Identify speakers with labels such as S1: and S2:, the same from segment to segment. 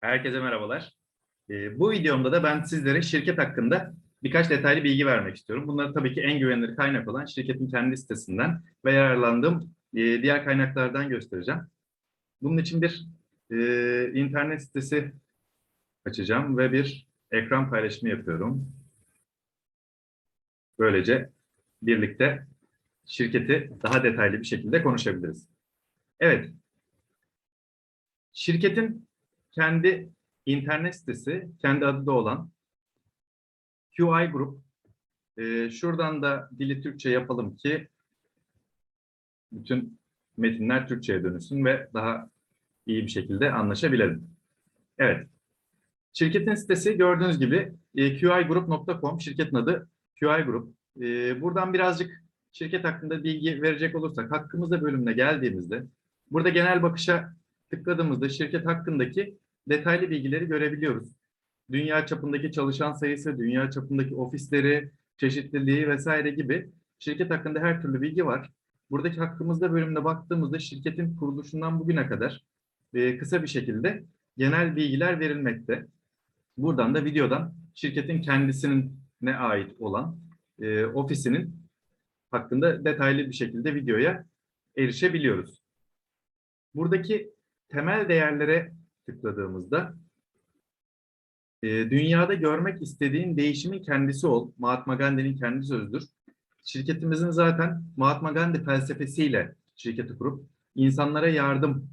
S1: Herkese merhabalar. Ee, bu videomda da ben sizlere şirket hakkında birkaç detaylı bilgi vermek istiyorum. Bunları tabii ki en güvenilir kaynak olan şirketin kendi sitesinden ve yararlandığım e, diğer kaynaklardan göstereceğim. Bunun için bir e, internet sitesi açacağım ve bir ekran paylaşımı yapıyorum. Böylece birlikte şirketi daha detaylı bir şekilde konuşabiliriz. Evet, şirketin kendi internet sitesi, kendi adı da olan QI Group. Ee, şuradan da dili Türkçe yapalım ki bütün metinler Türkçe'ye dönüşsün ve daha iyi bir şekilde anlaşabilelim. Evet. Şirketin sitesi gördüğünüz gibi e, qigroup.com, şirketin adı QI Group. E, buradan birazcık şirket hakkında bilgi verecek olursak, hakkımızda bölümüne geldiğimizde, burada genel bakışa tıkladığımızda şirket hakkındaki detaylı bilgileri görebiliyoruz. Dünya çapındaki çalışan sayısı, dünya çapındaki ofisleri, çeşitliliği vesaire gibi şirket hakkında her türlü bilgi var. Buradaki hakkımızda bölümüne baktığımızda şirketin kuruluşundan bugüne kadar e, kısa bir şekilde genel bilgiler verilmekte. Buradan da videodan şirketin kendisinin ne ait olan e, ofisinin hakkında detaylı bir şekilde videoya erişebiliyoruz. Buradaki temel değerlere tıkladığımızda e, dünyada görmek istediğin değişimin kendisi ol. Mahatma Gandhi'nin kendi sözüdür. Şirketimizin zaten Mahatma Gandhi felsefesiyle şirketi kurup insanlara yardım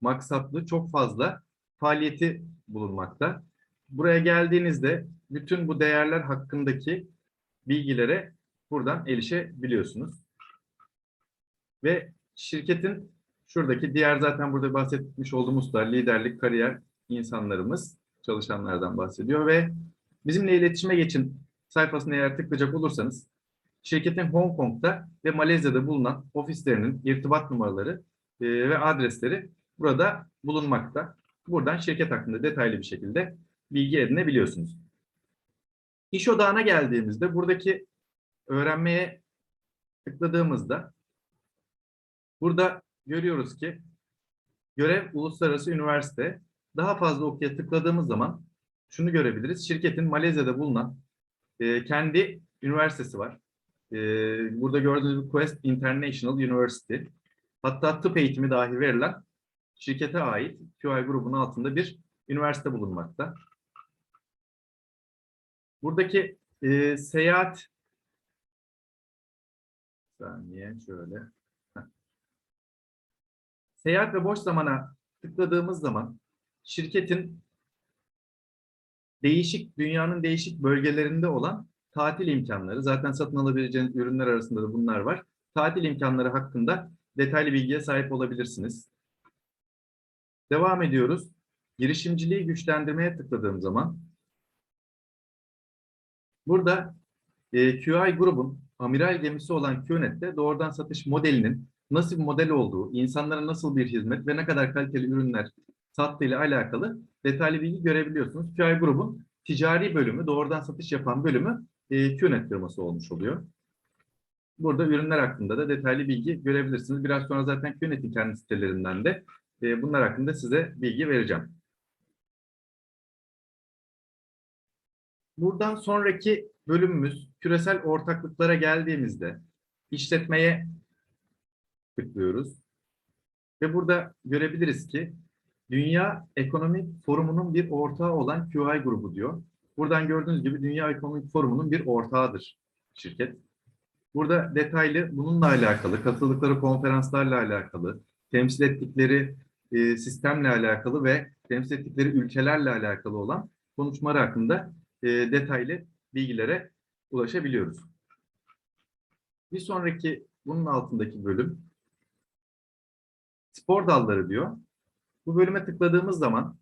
S1: maksatlı çok fazla faaliyeti bulunmakta. Buraya geldiğinizde bütün bu değerler hakkındaki bilgilere buradan erişebiliyorsunuz. Ve şirketin şuradaki diğer zaten burada bahsetmiş olduğumuz da liderlik, kariyer insanlarımız, çalışanlardan bahsediyor ve bizimle iletişime geçin sayfasına eğer tıklayacak olursanız şirketin Hong Kong'da ve Malezya'da bulunan ofislerinin irtibat numaraları e, ve adresleri burada bulunmakta. Buradan şirket hakkında detaylı bir şekilde bilgi edinebiliyorsunuz. İş odağına geldiğimizde buradaki öğrenmeye tıkladığımızda burada görüyoruz ki görev uluslararası üniversite. Daha fazla okuya tıkladığımız zaman şunu görebiliriz. Şirketin Malezya'da bulunan e, kendi üniversitesi var. E, burada gördüğünüz Quest International University. Hatta tıp eğitimi dahi verilen şirkete ait QI grubunun altında bir üniversite bulunmakta. Buradaki e, seyahat saniye şöyle. Seyahat ve boş zamana tıkladığımız zaman şirketin değişik dünyanın değişik bölgelerinde olan tatil imkanları zaten satın alabileceğiniz ürünler arasında da bunlar var. Tatil imkanları hakkında detaylı bilgiye sahip olabilirsiniz. Devam ediyoruz. Girişimciliği güçlendirmeye tıkladığım zaman burada e, QI grubun amiral gemisi olan QNet'te doğrudan satış modelinin nasıl bir model olduğu, insanlara nasıl bir hizmet ve ne kadar kaliteli ürünler sattığıyla alakalı detaylı bilgi görebiliyorsunuz. QI grubun ticari bölümü, doğrudan satış yapan bölümü e, QNet firması olmuş oluyor. Burada ürünler hakkında da detaylı bilgi görebilirsiniz. Biraz sonra zaten QNet'in kendi sitelerinden de e, bunlar hakkında size bilgi vereceğim. Buradan sonraki bölümümüz küresel ortaklıklara geldiğimizde işletmeye tıklıyoruz. Ve burada görebiliriz ki Dünya Ekonomik Forumu'nun bir ortağı olan QI grubu diyor. Buradan gördüğünüz gibi Dünya Ekonomik Forumu'nun bir ortağıdır şirket. Burada detaylı bununla alakalı, katıldıkları konferanslarla alakalı, temsil ettikleri e, sistemle alakalı ve temsil ettikleri ülkelerle alakalı olan konuşmaları hakkında e, detaylı bilgilere ulaşabiliyoruz. Bir sonraki bunun altındaki bölüm spor dalları diyor. Bu bölüme tıkladığımız zaman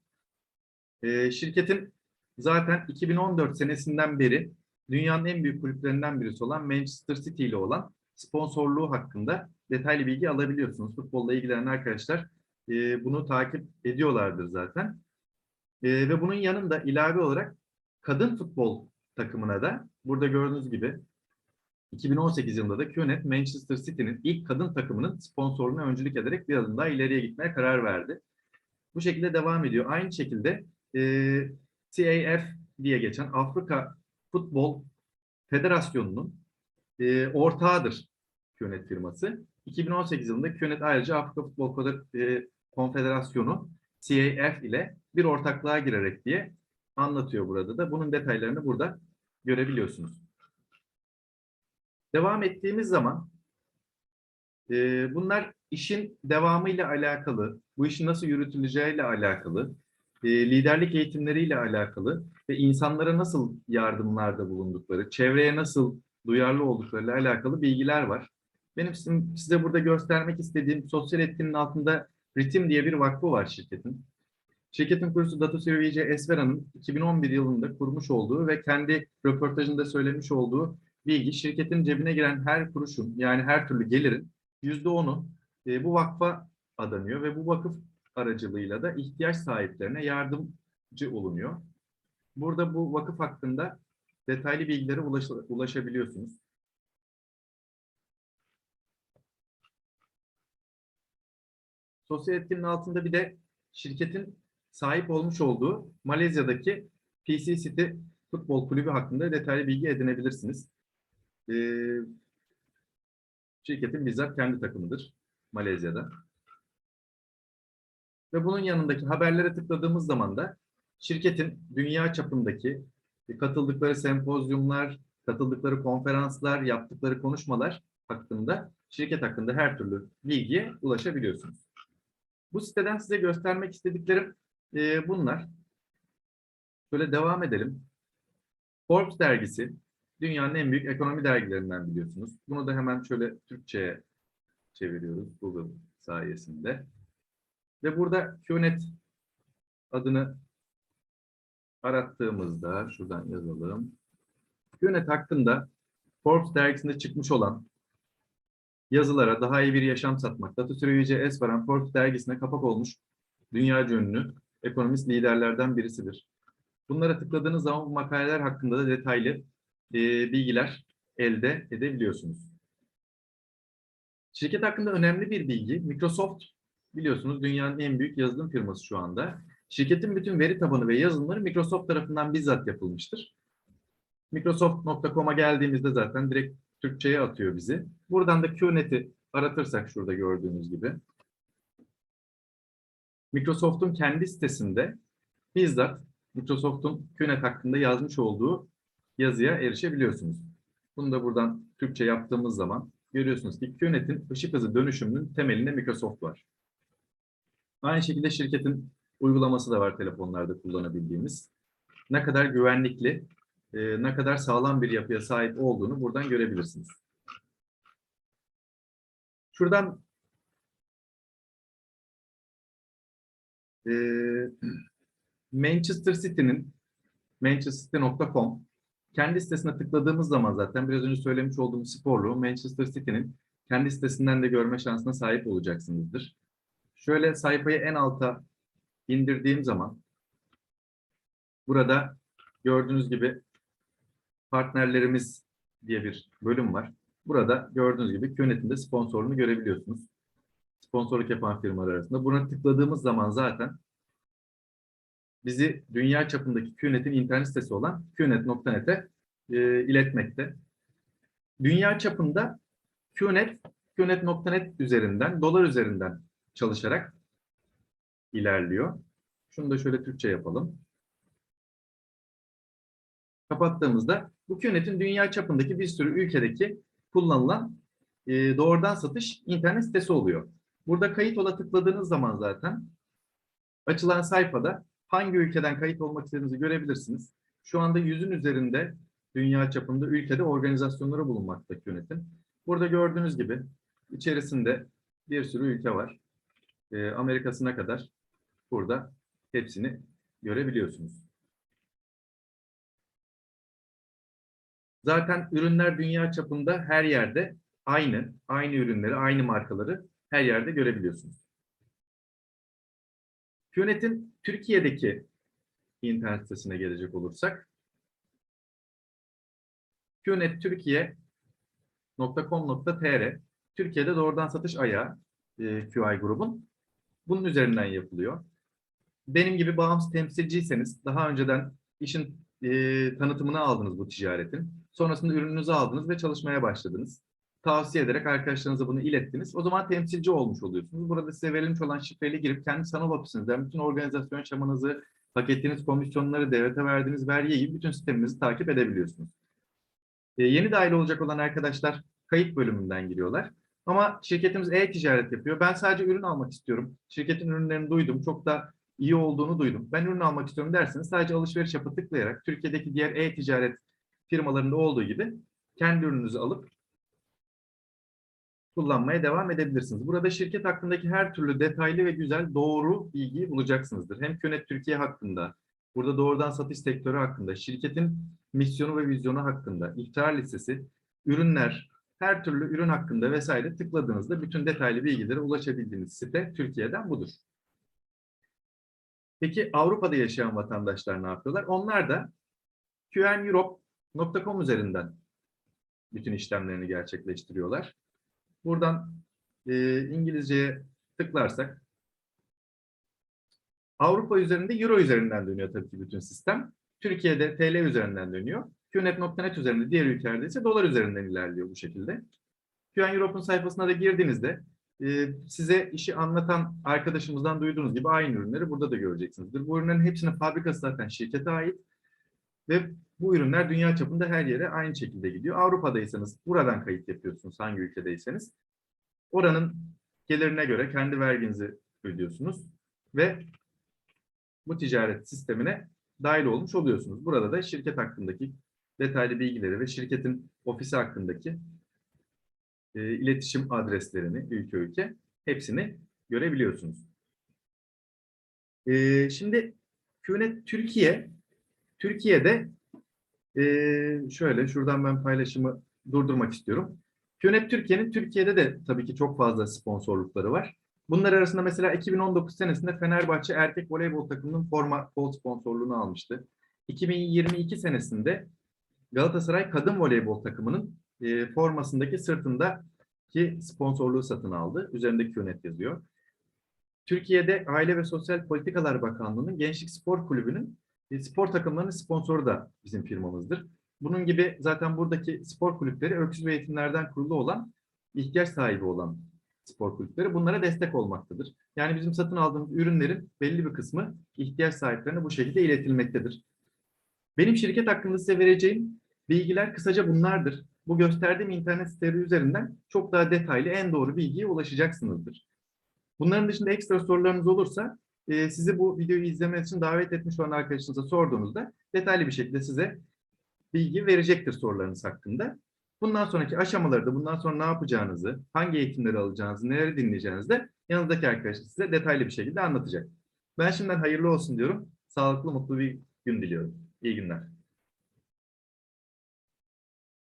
S1: e, şirketin zaten 2014 senesinden beri dünyanın en büyük kulüplerinden birisi olan Manchester City ile olan sponsorluğu hakkında detaylı bilgi alabiliyorsunuz. Futbolla ilgilenen arkadaşlar e, bunu takip ediyorlardır zaten. E, ve bunun yanında ilave olarak kadın futbol takımına da burada gördüğünüz gibi 2018 yılında da QNet Manchester City'nin ilk kadın takımının sponsorluğuna öncülük ederek bir adım daha ileriye gitmeye karar verdi. Bu şekilde devam ediyor. Aynı şekilde e, CAF diye geçen Afrika Futbol Federasyonu'nun e, ortağıdır QNET firması. 2018 yılında QNET ayrıca Afrika Futbol e, Konfederasyonu CAF ile bir ortaklığa girerek diye anlatıyor burada da. Bunun detaylarını burada görebiliyorsunuz. Devam ettiğimiz zaman e, bunlar işin devamıyla alakalı, bu işin nasıl yürütüleceğiyle alakalı, e, liderlik eğitimleriyle alakalı ve insanlara nasıl yardımlarda bulundukları, çevreye nasıl duyarlı olduklarıyla alakalı bilgiler var. Benim size burada göstermek istediğim sosyal etkinin altında Ritim diye bir vakfı var şirketin. Şirketin kurucusu Dato Vice Esvera'nın 2011 yılında kurmuş olduğu ve kendi röportajında söylemiş olduğu bilgi şirketin cebine giren her kuruşun yani her türlü gelirin %10'u e, bu vakfa adanıyor ve bu vakıf aracılığıyla da ihtiyaç sahiplerine yardımcı olunuyor. Burada bu vakıf hakkında detaylı bilgilere ulaş- ulaşabiliyorsunuz. Sosyal etkinin altında bir de şirketin sahip olmuş olduğu Malezya'daki PC City Futbol Kulübü hakkında detaylı bilgi edinebilirsiniz. Ee, şirketin bizzat kendi takımıdır Malezya'da. Ve bunun yanındaki haberlere tıkladığımız zaman da şirketin dünya çapındaki katıldıkları sempozyumlar, katıldıkları konferanslar, yaptıkları konuşmalar hakkında, şirket hakkında her türlü bilgiye ulaşabiliyorsunuz. Bu siteden size göstermek istediklerim e, bunlar. Şöyle devam edelim. Forbes dergisi dünyanın en büyük ekonomi dergilerinden biliyorsunuz. Bunu da hemen şöyle Türkçe'ye çeviriyoruz Google sayesinde. Ve burada QNET adını arattığımızda şuradan yazalım. QNET hakkında Forbes dergisinde çıkmış olan yazılara daha iyi bir yaşam satmak, Data Sürücü Esveren Forbes dergisine kapak olmuş dünya ünlü ekonomist liderlerden birisidir. Bunlara tıkladığınız zaman bu makaleler hakkında da detaylı e, bilgiler elde edebiliyorsunuz. Şirket hakkında önemli bir bilgi, Microsoft biliyorsunuz dünyanın en büyük yazılım firması şu anda. Şirketin bütün veri tabanı ve yazılımları Microsoft tarafından bizzat yapılmıştır. Microsoft.com'a geldiğimizde zaten direkt Türkçe'ye atıyor bizi. Buradan da QNet'i aratırsak şurada gördüğünüz gibi. Microsoft'un kendi sitesinde bizzat Microsoft'un QNet hakkında yazmış olduğu yazıya erişebiliyorsunuz. Bunu da buradan Türkçe yaptığımız zaman görüyorsunuz ki QNet'in ışık hızı dönüşümünün temelinde Microsoft var. Aynı şekilde şirketin uygulaması da var telefonlarda kullanabildiğimiz. Ne kadar güvenlikli, e, ne kadar sağlam bir yapıya sahip olduğunu buradan görebilirsiniz. Şuradan e, Manchester City'nin manchestercity.com kendi sitesine tıkladığımız zaman zaten biraz önce söylemiş olduğum sporlu Manchester City'nin kendi sitesinden de görme şansına sahip olacaksınızdır. Şöyle sayfayı en alta indirdiğim zaman burada gördüğünüz gibi partnerlerimiz diye bir bölüm var. Burada gördüğünüz gibi yönetimde sponsorluğunu görebiliyorsunuz. Sponsorluk yapan firmalar arasında. Buna tıkladığımız zaman zaten bizi dünya çapındaki QNet'in internet sitesi olan qnet.net'e e, iletmekte. Dünya çapında QNet, qnet.net üzerinden, dolar üzerinden çalışarak ilerliyor. Şunu da şöyle Türkçe yapalım. Kapattığımızda bu QNet'in dünya çapındaki bir sürü ülkedeki kullanılan e, doğrudan satış internet sitesi oluyor. Burada kayıt ola tıkladığınız zaman zaten açılan sayfada hangi ülkeden kayıt olmak istediğinizi görebilirsiniz. Şu anda yüzün üzerinde dünya çapında ülkede organizasyonları bulunmakta yönetim. Burada gördüğünüz gibi içerisinde bir sürü ülke var. E, Amerika'sına kadar burada hepsini görebiliyorsunuz. Zaten ürünler dünya çapında her yerde aynı, aynı ürünleri, aynı markaları her yerde görebiliyorsunuz. Qnet'in Türkiye'deki internet sitesine gelecek olursak, qnettürkiye.com.tr Türkiye'de doğrudan satış ayağı e, QI grubun. Bunun üzerinden yapılıyor. benim gibi bağımsız temsilciyseniz daha önceden işin e, tanıtımını aldınız bu ticaretin. Sonrasında ürününüzü aldınız ve çalışmaya başladınız. Tavsiye ederek arkadaşlarınıza bunu ilettiniz. O zaman temsilci olmuş oluyorsunuz. Burada size verilmiş olan şifreyle girip kendi sanal ofisinizden bütün organizasyon şamanızı, paketiniz, komisyonları, devlete verdiğiniz vergi gibi bütün sisteminizi takip edebiliyorsunuz. E, yeni dahil olacak olan arkadaşlar kayıt bölümünden giriyorlar. Ama şirketimiz e-ticaret yapıyor. Ben sadece ürün almak istiyorum. Şirketin ürünlerini duydum. Çok da iyi olduğunu duydum. Ben ürün almak istiyorum derseniz sadece alışveriş yapı tıklayarak Türkiye'deki diğer e-ticaret firmalarında olduğu gibi kendi ürününüzü alıp kullanmaya devam edebilirsiniz. Burada şirket hakkındaki her türlü detaylı ve güzel doğru bilgiyi bulacaksınızdır. Hem Könet Türkiye hakkında, burada doğrudan satış sektörü hakkında, şirketin misyonu ve vizyonu hakkında, ihtar listesi, ürünler, her türlü ürün hakkında vesaire tıkladığınızda bütün detaylı bilgilere ulaşabildiğiniz site Türkiye'den budur. Peki Avrupa'da yaşayan vatandaşlar ne yapıyorlar? Onlar da qneurope.com üzerinden bütün işlemlerini gerçekleştiriyorlar. Buradan e, İngilizceye tıklarsak Avrupa üzerinde Euro üzerinden dönüyor tabii ki bütün sistem. Türkiye'de TL üzerinden dönüyor. QNet.net üzerinde diğer ülkelerde ise dolar üzerinden ilerliyor bu şekilde. QN Europe'un sayfasına da girdiğinizde e, size işi anlatan arkadaşımızdan duyduğunuz gibi aynı ürünleri burada da göreceksinizdir. Bu ürünlerin hepsinin fabrikası zaten şirkete ait ve bu ürünler dünya çapında her yere aynı şekilde gidiyor. Avrupa'daysanız buradan kayıt yapıyorsunuz hangi ülkedeyseniz. Oranın gelirine göre kendi verginizi ödüyorsunuz ve bu ticaret sistemine dahil olmuş oluyorsunuz. Burada da şirket hakkındaki detaylı bilgileri ve şirketin ofisi hakkındaki e, iletişim adreslerini ülke ülke hepsini görebiliyorsunuz. E, şimdi QNet Türkiye, Türkiye'de e, şöyle şuradan ben paylaşımı durdurmak istiyorum. QNet Türkiye'nin Türkiye'de de tabii ki çok fazla sponsorlukları var. Bunlar arasında mesela 2019 senesinde Fenerbahçe erkek voleybol takımının forma kol sponsorluğunu almıştı. 2022 senesinde Galatasaray kadın voleybol takımının e, formasındaki sırtındaki sponsorluğu satın aldı. Üzerinde QNet yazıyor. Türkiye'de Aile ve Sosyal Politikalar Bakanlığı'nın Gençlik Spor Kulübü'nün spor takımlarının sponsoru da bizim firmamızdır. Bunun gibi zaten buradaki spor kulüpleri öksüz ve eğitimlerden kurulu olan, ihtiyaç sahibi olan spor kulüpleri bunlara destek olmaktadır. Yani bizim satın aldığımız ürünlerin belli bir kısmı ihtiyaç sahiplerine bu şekilde iletilmektedir. Benim şirket hakkında size vereceğim bilgiler kısaca bunlardır. Bu gösterdiğim internet siteleri üzerinden çok daha detaylı en doğru bilgiye ulaşacaksınızdır. Bunların dışında ekstra sorularınız olursa e, sizi bu videoyu izlemeniz için davet etmiş olan arkadaşınıza sorduğunuzda detaylı bir şekilde size bilgi verecektir sorularınız hakkında. Bundan sonraki aşamaları da bundan sonra ne yapacağınızı, hangi eğitimleri alacağınızı, neleri dinleyeceğinizi de yanınızdaki arkadaş size detaylı bir şekilde anlatacak. Ben şimdiden hayırlı olsun diyorum. Sağlıklı, mutlu bir gün diliyorum. İyi günler.